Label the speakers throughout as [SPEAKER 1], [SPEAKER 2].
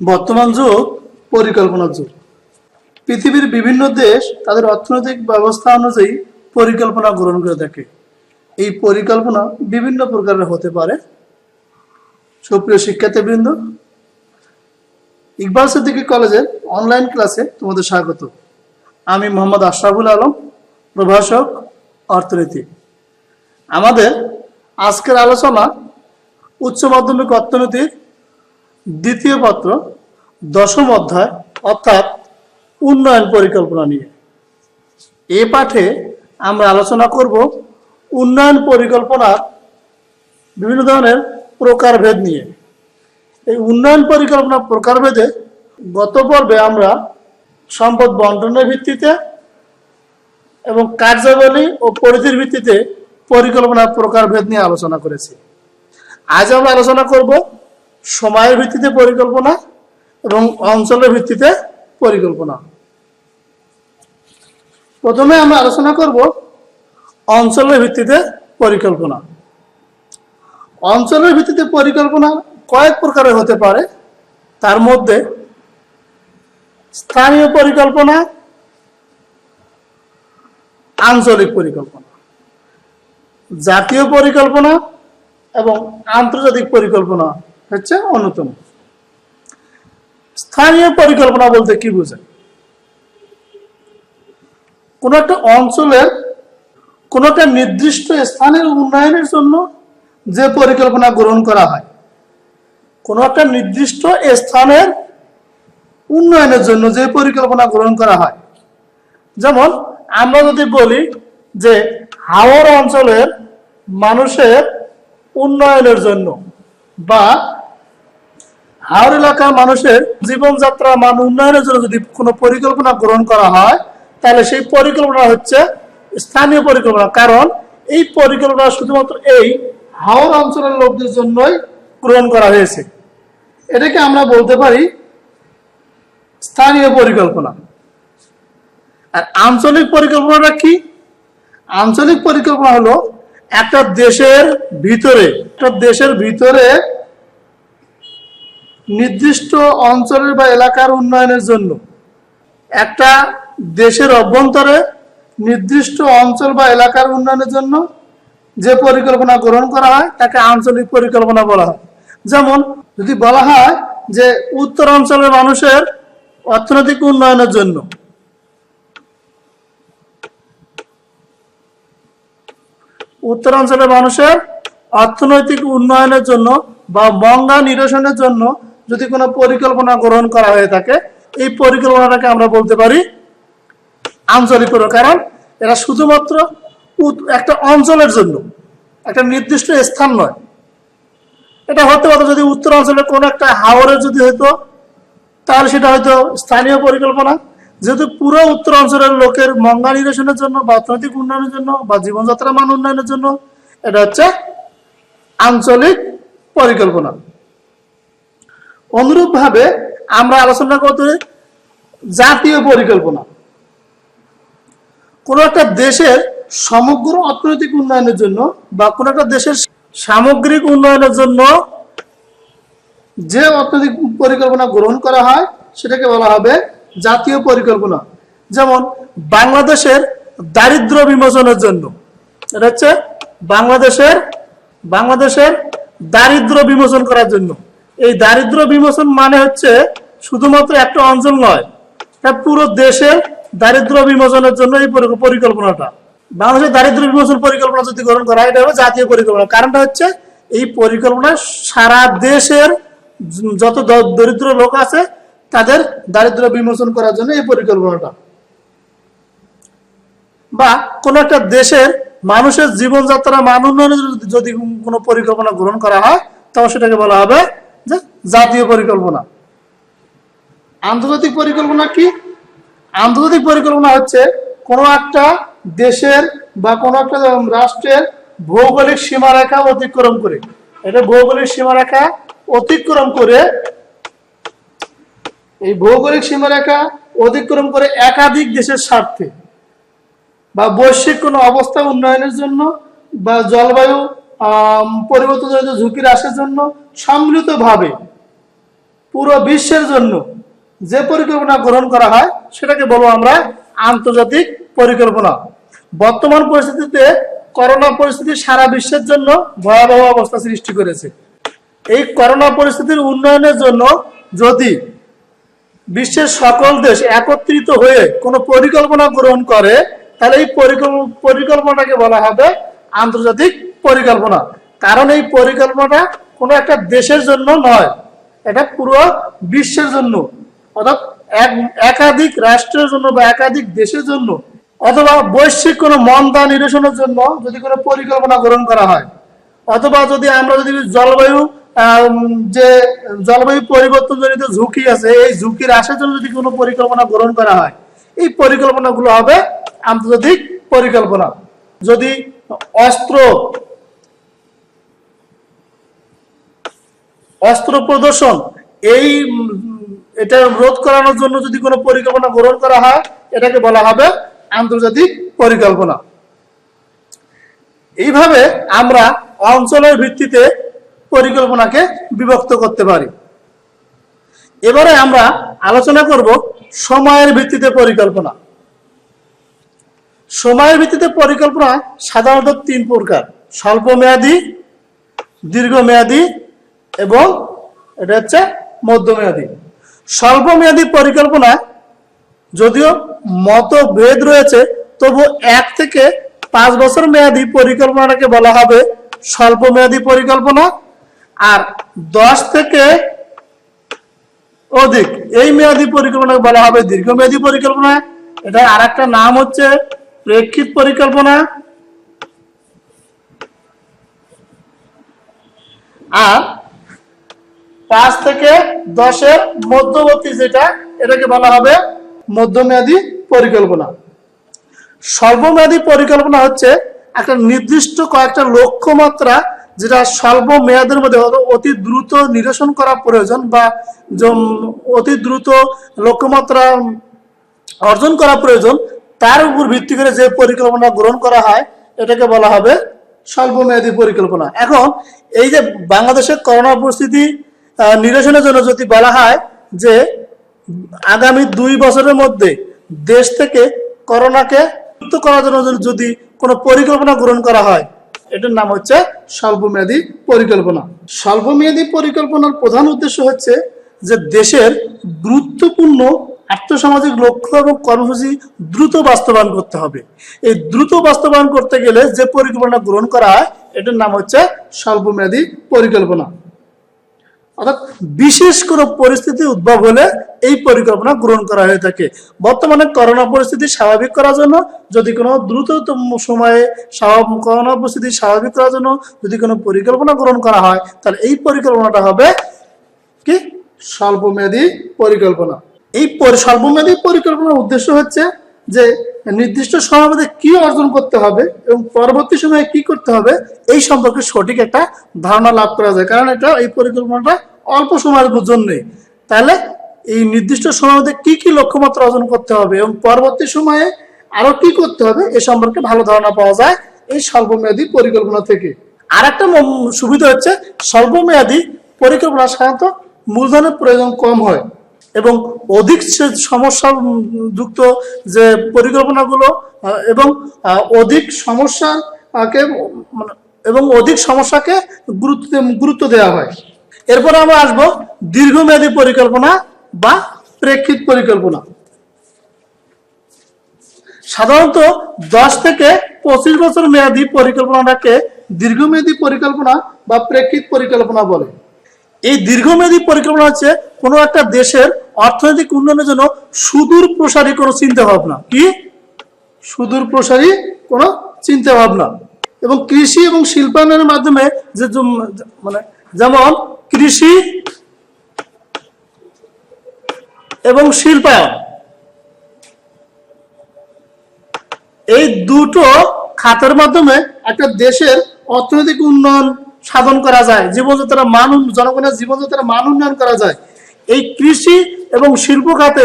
[SPEAKER 1] বর্তমান যুগ, পরিকল্পনার যুগ। পৃথিবীর বিভিন্ন দেশ তাদের অর্থনৈতিক ব্যবস্থা অনুযায়ী পরিকল্পনা গ্রহণ করে থাকে। এই পরিকল্পনা বিভিন্ন প্রকারের হতে পারে। সুপ্রিয় শিক্ষার্থীবৃন্দ, ইকবাল সিদ্দিকী কলেজের অনলাইন ক্লাসে তোমাদের স্বাগত। আমি মোহাম্মদ আশরাফুল আলম, প্রভাষক, অর্থনীতি। আমাদের আজকের আলোচনা উচ্চ মাধ্যমিক অর্থনীতির দ্বিতীয় পত্র, দশম অধ্যায়, অর্থাৎ উন্নয়ন পরিকল্পনা নিয়ে। এ পাঠে আমরা আলোচনা করব উন্নয়ন পরিকল্পনার বিভিন্ন ধরনের প্রকারভেদ নিয়ে। এই উন্নয়ন পরিকল্পনা প্রকারভেদে গত পর্বে আমরা সম্পদ বন্টনের ভিত্তিতে এবং কার্যাবলী ও পরিধির ভিত্তিতে পরিকল্পনার প্রকারভেদ নিয়ে আলোচনা করেছি। আজ আমরা আলোচনা করব সময়ের ভিত্তিতে পরিকল্পনা এবং অঞ্চলের ভিত্তিতে পরিকল্পনা। প্রথমে আমরা আলোচনা করব অঞ্চলের ভিত্তিতে পরিকল্পনা। অঞ্চলের ভিত্তিতে পরিকল্পনা কয়েক প্রকারের হতে পারে। তার মধ্যে স্থানীয় পরিকল্পনা, আঞ্চলিক পরিকল্পনা, জাতীয় পরিকল্পনা এবং আন্তর্জাতিক পরিকল্পনা। হচ্ছে অন্যতম। স্থানীয় পরিকল্পনা বলতে কি বোঝায়? কোন একটা অঞ্চলের কোন একটা নির্দিষ্ট স্থানের উন্নয়নের জন্য যে পরিকল্পনা গ্রহণ করা হয়, কোন একটা নির্দিষ্ট স্থানের উন্নয়নের জন্য যে পরিকল্পনা গ্রহণ করা হয়, যেমন আমরা যদি বলি যে হাওড় অঞ্চলের মানুষের উন্নয়নের জন্য বা হাওড় এলাকার মানুষের জীবনযাত্রা মান উন্নয়নের জন্য যদি কোনো পরিকল্পনা গ্রহণ করা হয়, তাহলে সেই পরিকল্পনা হচ্ছে স্থানীয় পরিকল্পনা। কারণ এই পরিকল্পনা শুধুমাত্র এই হাওড় অঞ্চলের লোকদের জন্যই গ্রহণ করা হয়েছে। এটাকে আমরা বলতে পারি স্থানীয় পরিকল্পনা। আর আঞ্চলিক পরিকল্পনাটা কি? আঞ্চলিক পরিকল্পনা হলো একটা দেশের ভিতরে, একটা দেশের ভিতরে নির্দিষ্ট অঞ্চলের বা এলাকার উন্নয়নের জন্য একটা দেশের অভ্যন্তরে নির্দিষ্ট অঞ্চল বা এলাকার উন্নয়নের জন্য যে পরিকল্পনা গ্রহণ করা হয়, তাকে আঞ্চলিক পরিকল্পনা বলা হয়। যেমন, যদি বলা হয় যে উত্তর অঞ্চলের মানুষের অর্থনৈতিক উন্নয়নের জন্য উত্তর অঞ্চলের মানুষের অর্থনৈতিক উন্নয়নের জন্য বা মঙ্গা নিরসনের জন্য যদি কোনো পরিকল্পনা গ্রহণ করা হয়ে থাকে, এই পরিকল্পনাটাকে আমরা বলতে পারি আঞ্চলিক। কারণ এটা শুধুমাত্র একটা অঞ্চলের জন্য, একটা নির্দিষ্ট স্থান নয় এটা হতে পারতো যদি উত্তরাঞ্চলে কোনো একটা হাওরের যদি হতো তাহলে সেটা হয়তো স্থানীয় পরিকল্পনা যেহেতু পুরো উত্তরাঞ্চলের লোকের মঙ্গা নিরসনের জন্য বা অর্থনৈতিক উন্নয়নের জন্য বা জীবনযাত্রা মান উন্নয়নের জন্য, এটা হচ্ছে আঞ্চলিক পরিকল্পনা অনুরূপভাবে আমরা আলোচনা করতে জাতীয় পরিকল্পনা। কোন একটা দেশের সমগ্র অর্থনৈতিক উন্নয়নের জন্য বা কোন একটা দেশের সামগ্রিক উন্নয়নের জন্য যে অর্থনৈতিক পরিকল্পনা গ্রহণ করা হয়, সেটাকে বলা হবে জাতীয় পরিকল্পনা। যেমন বাংলাদেশের দারিদ্র বিমোচনের জন্য। এটা হচ্ছে বাংলাদেশের বাংলাদেশের দারিদ্র বিমোচন করার জন্য। এই দারিদ্র বিমোচন মানে হচ্ছে শুধুমাত্র একটা অঞ্চল নয় পুরো দেশের দারিদ্র বিমোচনের জন্য এই পরিকল্পনাটা। বাংলাদেশের দারিদ্র বিমোচন পরিকল্পনা যদি গ্রহণ করা হয়, এটা হলো জাতীয় পরিকল্পনা। কারণটা হচ্ছে এই পরিকল্পনা সারা দেশের যত দরিদ্র লোক আছে, তাদের দারিদ্র বিমোচন করার জন্য এই পরিকল্পনাটা। বা কোন একটা দেশের মানুষের জীবনযাত্রা মান উন্নয়নের যদি- কোনো পরিকল্পনা গ্রহণ করা হয় তবে সেটাকে বলা হবে জাতীয় পরিকল্পনা। আন্তর্জাতিক পরিকল্পনা কি? আন্তর্জাতিক পরিকল্পনা হচ্ছে কোনো একটা দেশের বা কোনো একটা রাষ্ট্রের ভৌগোলিক সীমারেখা অতিক্রম করে। এটা ভৌগোলিক সীমারেখা অতিক্রম করে এই ভৌগোলিক সীমারেখা অতিক্রম করে একাধিক দেশের স্বার্থে বা বৈশ্বিক কোনো অবস্থা উন্নয়নের জন্য বা জলবায়ু আম, পরিবর্তনজনিত ঝুঁকির হ্রাসের জন্য সম্মিলিতভাবে পুরো বিশ্বের জন্য যে পরিকল্পনা গ্রহণ করা হয়, সেটাকে বলব আমরা আন্তর্জাতিক পরিকল্পনা। বর্তমান পরিস্থিতিতে করোনা পরিস্থিতি সারা বিশ্বের জন্য ভয়াবহ অবস্থা সৃষ্টি করেছে। এই করোনা পরিস্থিতির উন্নয়নের জন্য যদি বিশ্বের সকল দেশ একত্রিত হয়ে কোনো পরিকল্পনা গ্রহণ করে, তাহলে এই পরিকল্প- পরিকল্পনাটাকে বলা হবে আন্তর্জাতিক পরিকল্পনা। কারণ এই পরিকল্পনাটা কোনো একটা দেশের জন্য নয়, এটা পুরো বিশ্বের জন্য। অর্থাৎ এক- একাধিক রাষ্ট্রের জন্য বা একাধিক দেশের জন্য, অথবা বৈশ্বিক কোনো মন্দা নিরসনের জন্য যদি কোনো পরিকল্পনা গ্রহণ করা হয়, অথবা যদি আমরা যদি জলবায়ু যে জলবায়ু পরিবর্তন জনিত ঝুঁকি আছে, এই ঝুঁকির আসার জন্য যদি কোনো পরিকল্পনা গ্রহণ করা হয়, এই পরিকল্পনাগুলো হবে আন্তর্জাতিক পরিকল্পনা। যদি অস্ত্র অস্ত্র প্রদর্শন, এই এটা রোধ করানোর জন্য যদি কোনো পরিকল্পনা গ্রহণ করা হয়, এটাকে বলা হবে আন্তর্জাতিক পরিকল্পনা। এইভাবে আমরা অঞ্চলের ভিত্তিতে পরিকল্পনাকে বিভক্ত করতে পারি। এবারে আমরা আলোচনা করব সময়ের ভিত্তিতে পরিকল্পনা। সময়ের ভিত্তিতে পরিকল্পনা সাধারণত তিন প্রকার স্বল্প মেয়াদী দীর্ঘমেয়াদী এবং এটা হচ্ছে মধ্যমেয়াদী। স্বল্প মেয়াদী পরিকল্পনা যদিও মতভেদ রয়েছে তবু এক থেকে পাঁচ বছর মেয়াদী পরিকল্পনাটাকে বলা হবে স্বল্প মেয়াদী পরিকল্পনা। আর দশ থেকে অধিক এই মেয়াদী পরিকল্পনাকে বলা হবে দীর্ঘমেয়াদী পরিকল্পনা। এটা আর একটা নাম হচ্ছে প্রেক্ষিত পরিকল্পনা। আর পাঁচ থেকে দশের মধ্যবর্তী যেটা, এটাকে বলা হবে মধ্যমেয়াদী পরিকল্পনা। স্বল্পমেয়াদী পরিকল্পনা হচ্ছে একটা নির্দিষ্ট কয়েকটা লক্ষ্যমাত্রা যেটা স্বল্প মেয়াদের মধ্যে অতি দ্রুত নিরসন করা প্রয়োজন বা অতি দ্রুত লক্ষ্যমাত্রা অর্জন করা প্রয়োজন, তার উপর ভিত্তি করে যে পরিকল্পনা গ্রহণ করা হয়, এটাকে বলা হবে স্বল্পমেয়াদী পরিকল্পনা। এখন এই যে বাংলাদেশের করোনা পরিস্থিতি নিরসনের জন্য যদি বলা হয় যে আগামী দুই বছরের মধ্যে দেশ থেকে করোনাকে মুক্ত করার জন্য যদি কোনো পরিকল্পনা গ্রহণ করা হয়, এটার নাম হচ্ছে স্বল্পমেয়াদী পরিকল্পনা। স্বল্পমেয়াদী পরিকল্পনার প্রধান উদ্দেশ্য হচ্ছে যে দেশের গুরুত্বপূর্ণ আর্থসামাজিক লক্ষ্য এবং কর্মসূচি দ্রুত বাস্তবায়ন করতে হবে। এই দ্রুত বাস্তবায়ন করতে গেলে যে পরিকল্পনা গ্রহণ করা হয়, এটার নাম হচ্ছে স্বল্পমেয়াদী পরিকল্পনা। অর্থাৎ বিশেষ কোনো পরিস্থিতি উদ্ভব হলে এই পরিকল্পনা গ্রহণ করা হয়ে থাকে। বর্তমানে করোনা পরিস্থিতি স্বাভাবিক করার জন্য, যদি কোনো দ্রুততম সময়ে করোনা পরিস্থিতি স্বাভাবিক করার জন্য যদি কোনো পরিকল্পনা গ্রহণ করা হয়, তাহলে এই পরিকল্পনাটা হবে কি? স্বল্পমেয়াদী পরিকল্পনা। এই স্বল্পমেয়াদী পরিকল্পনার উদ্দেশ্য হচ্ছে যে নির্দিষ্ট সময়ের কি অর্জন করতে হবে এবং পরবর্তী সময়ে কি করতে হবে, এই সম্পর্কে সঠিক একটা ধারণা লাভ করা যায়। কারণ এটা, এই পরিকল্পনাটা অল্প সময়ের জন্যে। তাহলে এই নির্দিষ্ট সময়ের মধ্যে কি কি লক্ষ্যমাত্রা অর্জন করতে হবে এবং পরবর্তী সময়ে আরও কি করতে হবে, এ সম্পর্কে ভালো ধারণা পাওয়া যায় এই স্বল্পমেয়াদী পরিকল্পনা থেকে। আর একটা সুবিধা হচ্ছে স্বল্পমেয়াদী পরিকল্পনা সাধারণত মূলধনের প্রয়োজন কম হয় এবং অধিক সমস্যা যুক্ত যে পরিকল্পনাগুলো এবং অধিক সমস্যাকে মানে এবং অধিক সমস্যাকে গুরুত্ব গুরুত্ব দেওয়া হয়। এরপর আমরা আসব দীর্ঘমেয়াদী পরিকল্পনা বা প্রেক্ষিত পরিকল্পনা। সাধারণত দশ থেকে পঁচিশ বছর মেয়াদী পরিকল্পনাটাকে দীর্ঘমেয়াদী পরিকল্পনা বা প্রেক্ষিত পরিকল্পনা বলে। এই দীর্ঘমেয়াদী পরিকল্পনা হচ্ছে কোনো একটা দেশের অর্থনৈতিক উন্নয়নের জন্য সুদূর প্রসারী কোনো চিন্তা ভাবনা কি? সুদূর প্রসারী কোনো চিন্তা ভাবনা এবং কৃষি এবং শিল্পায়নের মাধ্যমে যে মানে যেমন কৃষি এবং শিল্পায়ন। এই দুটো খাতের মাধ্যমে একটা দেশের অর্থনৈতিক উন্নয়ন সাধন করা যায় জীবনযাত্রার মান জনগণের জীবনযাত্রার মান উন্নয়ন করা যায়। এই কৃষি এবং শিল্প খাতে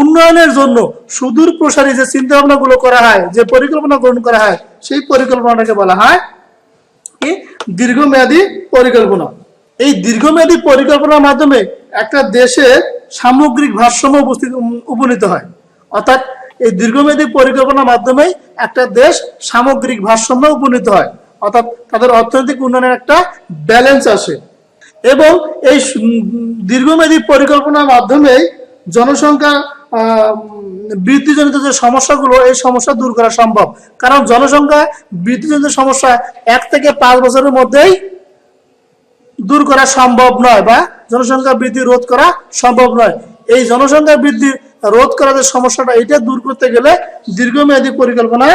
[SPEAKER 1] উন্নয়নের জন্য সুদূর প্রসারী যে চিন্তা ভাবনাগুলো করা হয়, যে পরিকল্পনা গ্রহণ করা হয়, সেই পরিকল্পনাটাকে বলা হয় কি দীর্ঘমেয়াদী পরিকল্পনা। এই দীর্ঘমেয়াদী পরিকল্পনার মাধ্যমে একটা দেশে সামগ্রিক ভারসাম্য উপস্থিত উপনীত হয়। অর্থাৎ এই দীর্ঘমেয়াদী পরিকল্পনার মাধ্যমে একটা দেশ সামগ্রিক ভারসাম্য উপনীত হয়। অর্থাৎ তাদের অর্থনৈতিক উন্নয়নের একটা ব্যালেন্স আসে এবং এই দীর্ঘমেয়াদী পরিকল্পনার মাধ্যমে জনসংখ্যা বৃদ্ধিজনিত যে সমস্যাগুলো, এই সমস্যা দূর করা সম্ভব। কারণ জনসংখ্যা, বৃদ্ধিজনিত সমস্যা এক থেকে পাঁচ বছরের মধ্যেই দূর করা সম্ভব নয় বা জনসংখ্যা বৃদ্ধি রোধ করা সম্ভব নয়। এই জনসংখ্যা বৃদ্ধি রোধ করার যে সমস্যাটা, এটা দূর করতে গেলে দীর্ঘমেয়াদী পরিকল্পনা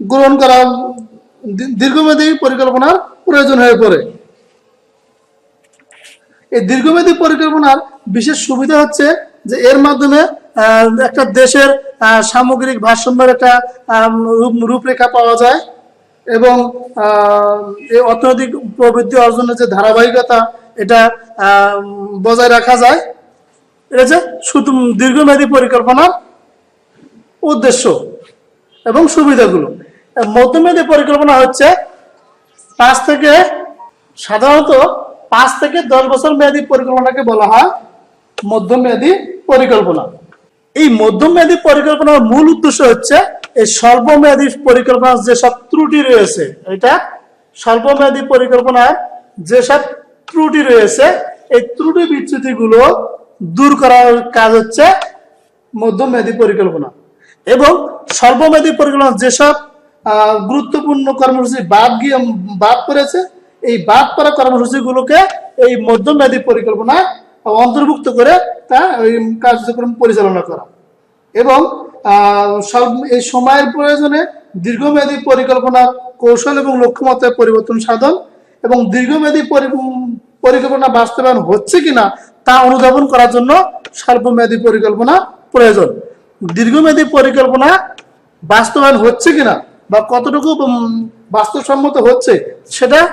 [SPEAKER 1] গ্রহণ করা দীর্ঘমেয়াদী পরিকল্পনার প্রয়োজন হয়ে পড়ে। এই দীর্ঘমেয়াদী পরিকল্পনার বিশেষ সুবিধা হচ্ছে যে এর মাধ্যমে একটা দেশের সামগ্রিক ভারসাম্যের একটা রূপরেখা পাওয়া যায়। এবং এই অর্থনৈতিক প্রবৃদ্ধি অর্জনের যে ধারাবাহিকতা, এটা বজায় রাখা যায়। এটা হচ্ছে শুধু দীর্ঘমেয়াদী পরিকল্পনার উদ্দেশ্য এবং সুবিধাগুলো। মধ্যমেয়াদী পরিকল্পনা হচ্ছে পাঁচ থেকে, সাধারণত পাঁচ থেকে দশ বছর মেয়াদী পরিকল্পনাকে বলা হয় মধ্যমেয়াদী পরিকল্পনা। এই মধ্যমেয়াদী পরিকল্পনার মূল উদ্দেশ্য হচ্ছে এই স্বল্পমেয়াদী পরিকল্পনার যেসব ত্রুটি রয়েছে, এটা স্বল্পমেয়াদী পরিকল্পনার যেসব ত্রুটি রয়েছে, এই ত্রুটি বিচ্যুতিগুলো দূর করার কাজ হচ্ছে মধ্যমেয়াদী পরিকল্পনা। এবং স্বল্পমেয়াদী পরিকল্পনা যেসব গুরুত্বপূর্ণ কর্মসূচি বাদ গিয়ে বাদ পড়েছে, এই বাদ পড়া কর্মসূচিগুলোকে এই মধ্যমেয়াদী পরিকল্পনা অন্তর্ভুক্ত করে তা, ওই কার্যক্রম পরিচালনা করা। এবং সব- এই সময়ের প্রয়োজনে দীর্ঘমেয়াদী পরিকল্পনার কৌশল এবং লক্ষ্যমাত্রায় পরিবর্তন সাধন এবং দীর্ঘমেয়াদী পরি- পরিকল্পনা বাস্তবায়ন হচ্ছে কিনা তা অনুধাবন করার জন্য স্বল্পমেয়াদী পরিকল্পনা প্রয়োজন। দীর্ঘমেয়াদী পরিকল্পনা বাস্তবায়ন হচ্ছে কিনা বা কতটুকু বাস্তবসম্মত হচ্ছে সেটা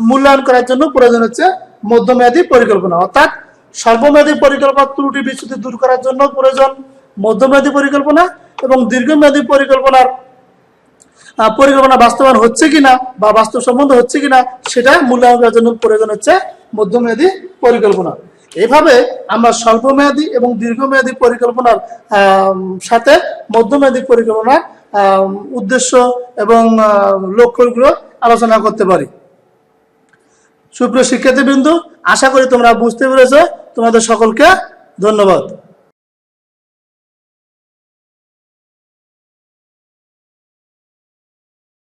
[SPEAKER 1] মূল্যায়ন করার জন্য প্রয়োজন হচ্ছে মধ্যমেয়াদী পরিকল্পনা। অর্থাৎ স্বল্পমেয়াদী পরিকল্পনা ত্রুটি বিচ্যুতি দূর করার জন্য প্রয়োজন। মধ্যমেয়াদী পরিকল্পনা এবং দীর্ঘমেয়াদী পরিকল্পনার পরিকল্পনা বাস্তবায়ন হচ্ছে কিনা বা বাস্তব সম্বন্ধ হচ্ছে কিনা সেটা মূল্যায়ন করার জন্য প্রয়োজন হচ্ছে মধ্যমেয়াদী পরিকল্পনা। এভাবে আমরা স্বল্পমেয়াদী এবং দীর্ঘমেয়াদী পরিকল্পনার সাথে মধ্যমেয়াদী পরিকল্পনার উদ্দেশ্য এবং লক্ষ্যগুলো আলোচনা করতে পারি। সুপ্রিয় শিক্ষার্থীবৃন্দ, আশা করি তোমরা বুঝতে পেরেছ। তোমাদের সকলকে ধন্যবাদ।